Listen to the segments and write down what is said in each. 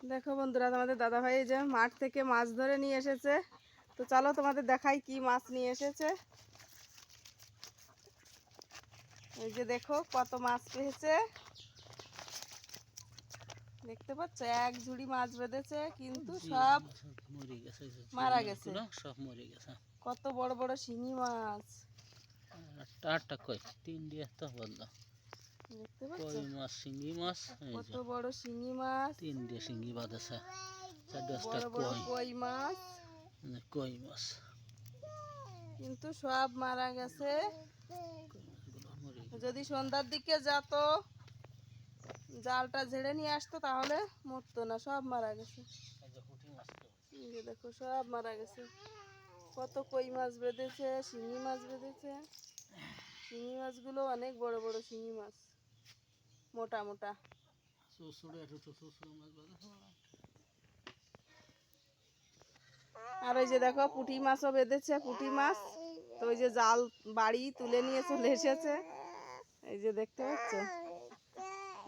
দেখো বন্ধুরা তোমাদের দাদা ভাই এই যে মাঠ থেকে মাছ ধরে নিয়ে এসেছে। তো চলো তোমাদের দেখাই কি মাছ নিয়ে এসেছে। এই যে দেখো কত মাছ পেয়েছে। দেখতে পাচ্ছ? এক ঝুড়ি মাছ বেঁধেছে কিন্তু সব মরে গেছে মারা গেছে। সব মরে গেছে। কত বড় বড় শিঙি মাছ। আটটা আটটা কই তিন দিয়ে তো বলল। দেখতে পাচ্ছ মাছ শিঙ্গি মাছ? কত বড় মাছ। তিন দিয়ে শিঙ্গি বাঁধেছে। চার দশটা বড় বড় কই? মাছ। মানে কই মাছ? কিন্তু সব মারা গেছে। যদি সন্ধ্যার দিকে যেত জালটা ঝেড়ে নিয়ে আসতো তাহলে মরতো না সব মারা গেছে। দেখো সব মারা গেছে। কত কই মাছ বেঁধেছে শিঙি মাছ বেঁধেছে। শিঙি মাছগুলো অনেক বড় বড় শিঙি মাছ। মোটা মোটা। আর ওই যে দেখো পুঁটি মাছও বেঁধেছে পুঁটি মাছ। তো ওই যে জাল বাড়ি তুলে নিয়ে চলে এসেছে। এই যে দেখতে পাচ্ছ?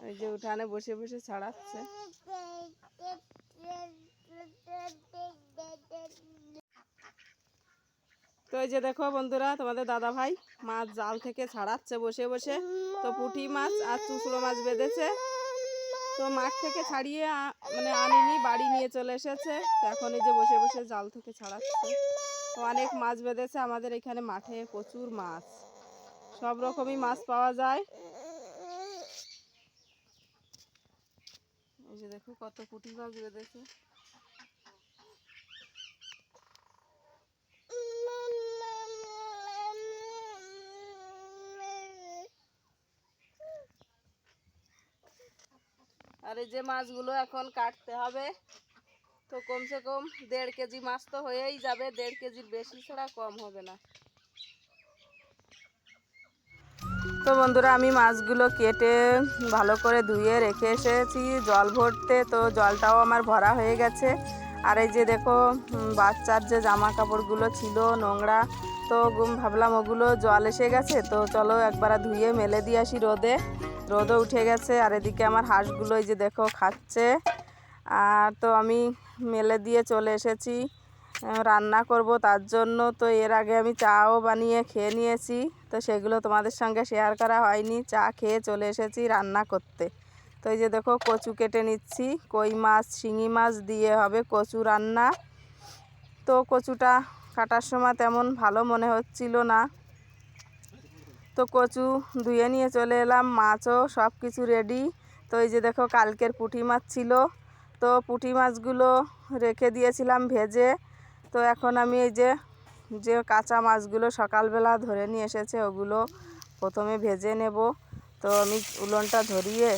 এই যে উঠানে বসে বসে ছাড়াচ্ছে। তো এই যে দেখো বন্ধুরা, তোমাদের দাদা ভাই মাছ জাল থেকে ছাড়াচ্ছে বসে বসে। তো পুঁটি মাছ আর চুচড়ো মাছ বেঁধেছে। তো মাঠ থেকে ছাড়িয়ে মানে আনিনি, বাড়ি নিয়ে চলে এসেছে। তো এখন এই যে বসে বসে জাল থেকে ছাড়াচ্ছে। তো অনেক মাছ বেঁধেছে, আমাদের এখানে মাঠে প্রচুর মাছ। সব রকমই মাছ পাওয়া যায়। এই যে দেখো কত পুঁটি মাছ বেঁধেছে। আর এই যে মাছগুলো এখন কাটতে হবে। তো কমসে কম দেড় কেজি মাছ তো হয়েই যাবে, দেড় কেজির বেশি ছাড়া কম হবে না। তো বন্ধুরা, আমি মাছগুলো কেটে ভালো করে ধুয়ে রেখে এসেছি। জল ভরতে, তো জলটাও আমার ভরা হয়ে গেছে। আর এই যে দেখো বাচ্চার যে জামা কাপড়গুলো ছিল, নোংরা, তো ভাবলাম ওগুলো জল এসে গেছে, তো চলো একবার ধুয়ে মেলে দিয়ে আসি রোদে। রোদও উঠে গেছে আর এদিকে আমার হাঁসগুলো এই যে দেখো খাচ্ছে। আর তো আমি মেলে দিয়ে চলে এসেছি রান্না করব তার জন্য। তো এর আগে আমি চাও বানিয়ে খেয়ে নিয়েছি, তো সেগুলো তোমাদের সঙ্গে শেয়ার করা হয়নি। চা খেয়ে চলে এসেছি রান্না করতে। তো এই যে দেখো কচু কেটে নিচ্ছি, কই মাছ, শিঙি মাছ দিয়ে হবে কচু রান্না। তো কচুটা কাটার সময় তেমন ভালো মনে হচ্ছিল না। তো কচু ধুয়ে নিয়ে চলে এলাম, মাছও সব কিছু রেডি তো এই যে দেখো কালকের পুঁটি মাছ ছিল। তো পুঁটি মাছগুলো রেখে দিয়েছিলাম ভেজে। তো এখন আমি এই যে যে কাঁচা মাছগুলো সকালবেলা ধরে নিয়ে এসেছে, ওগুলো প্রথমে ভেজে নেব। তো আমি উলনটা ধরিয়ে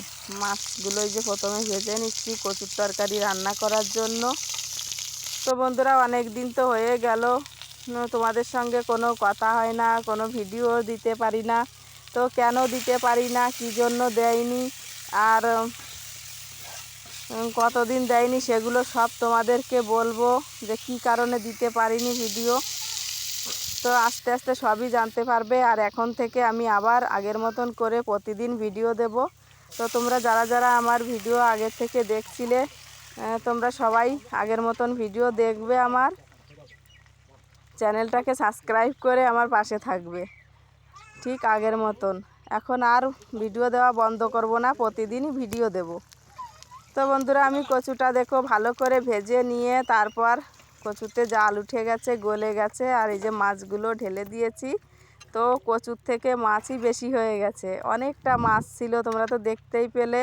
মাছগুলো এই যে প্রথমে ভেজে নিচ্ছি কচুর তরকারি রান্না করার জন্য। তো বন্ধুরা অনেক দিন তো হয়ে গেল তোমাদের সঙ্গে কোনো কথা হয় না, কোনো ভিডিও দিতে পারি না। তো কেন দিতে পারি না, কী জন্য দেয়নি? আর কতদিন দেয়নি সেগুলো সব তোমাদেরকে বলব যে কী কারণে দিতে পারিনি ভিডিও। তো আস্তে আস্তে সবই জানতে পারবে। আর এখন থেকে আমি আবার আগের মতন করে প্রতিদিন ভিডিও দেব। তো তোমরা যারা যারা আমার ভিডিও আগের থেকে দেখছিলে তোমরা সবাই আগের মতন ভিডিও দেখবে আমার। চ্যানেলটাকে সাবস্ক্রাইব করে আমার পাশে থাকবে। ঠিক আগের মতন। এখন আর ভিডিও দেওয়া বন্ধ করব না, প্রতিদিনই ভিডিও দেব। তো বন্ধুরা, আমি কচুটা দেখো ভালো করে ভেজে নিয়ে তারপর কচুতে জাল উঠে গেছে, গলে গেছে, আর এই যে মাছগুলো ঢেলে দিয়েছি। তো কচুর থেকে মাছই বেশি হয়ে গেছে। অনেকটা মাছ ছিল, তোমরা তো দেখতেই পেলে।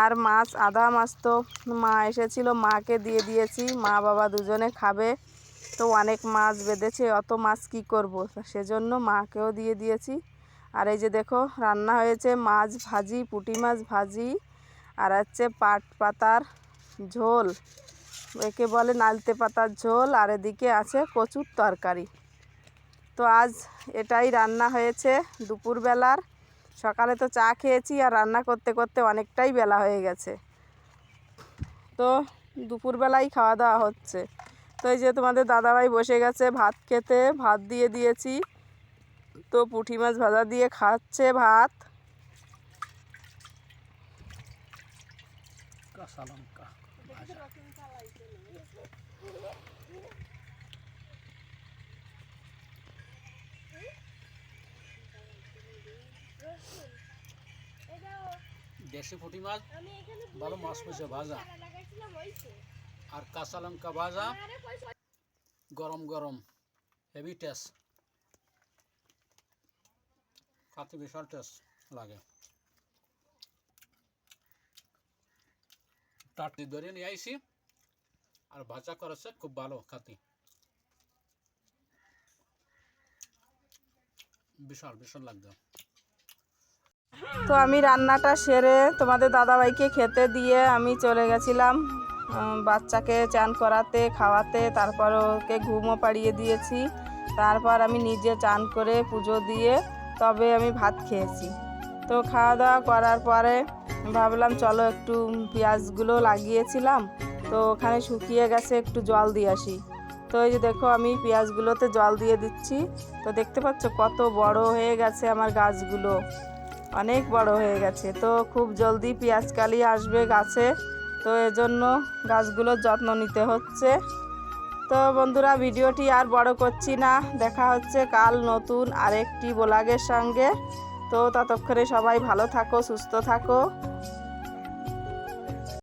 আর মাছ আধা মাছ তো মা এসেছিল, মাকে দিয়ে দিয়েছি। মা বাবা দুজনে খাবে। তো অনেক মাছ বেঁধেছে, অত মাছ কি করব? সেজন্য মাকেও দিয়ে দিয়েছি। আর এই যে দেখো, রান্না হয়েছে মাছ ভাজি, পুঁটি মাছ ভাজি, আর হচ্ছে পাট পাতার ঝোল। একে বলে নালতে পাতার ঝোল, আর এদিকে আছে কচুর তরকারি। তো আজ এটাই রান্না হয়েছে দুপুরবেলার। সকালে তো চা খেয়েছি, আর রান্না করতে করতে অনেকটাই বেলা হয়ে গেছে। তো দুপুরবেলাই খাওয়া দাওয়া হচ্ছে। তো এই যে তোমাদের দাদাভাই বসে গেছে ভাত খেতে, ভাত দিয়ে দিয়েছি। তো পুঁটি মাছ ভাজা দিয়ে খাচ্ছে ভাত। দেশি পুঁটি মাছ, ভালো মাছ পেয়েছে ভাজা। আর কাঁচা লঙ্কা ভাজা। গরম গরম। হেভি টেস্ট খাতে বিশাল টেস্ট লাগে। টাটকি ধরে নিয়ে আইসি আর ভাজা করেছে খুব ভালো খাতি বিশাল বিশাল লাগবে। তো আমি রান্নাটা সেরে তোমাদের দাদাভাইকে খেতে দিয়ে আমি চলে গেছিলাম। বাচ্চাকে চান করাতে, খাওয়াতে, তারপর ওকে ঘুমও পাড়িয়ে দিয়েছি। তারপর আমি নিজে চান করে পুজো দিয়ে তবে আমি ভাত খেয়েছি। তো খাওয়া দাওয়া করার পরে ভাবলাম, চলো একটু পেঁয়াজগুলো লাগিয়েছিলাম, তো ওখানে শুকিয়ে গেছে, একটু জল দিয়ে আসি। তো এই যে দেখো, আমি পেঁয়াজগুলোতে জল দিয়ে দিচ্ছি। তো দেখতে পাচ্ছ কত বড় হয়ে গেছে আমার গাছগুলো। অনেক বড় হয়ে গেছে। তো খুব জলদি পেঁয়াজকালি আসবে গাছে। তো এজন্য গাছগুলোর যত্ন নিতে হচ্ছে। তো বন্ধুরা, ভিডিওটি আর বড় করছি না। দেখা হচ্ছে কাল নতুন আরেকটি ব্লগের সঙ্গে। তো ততক্ষণে সবাই ভালো থাকো, সুস্থ থাকো।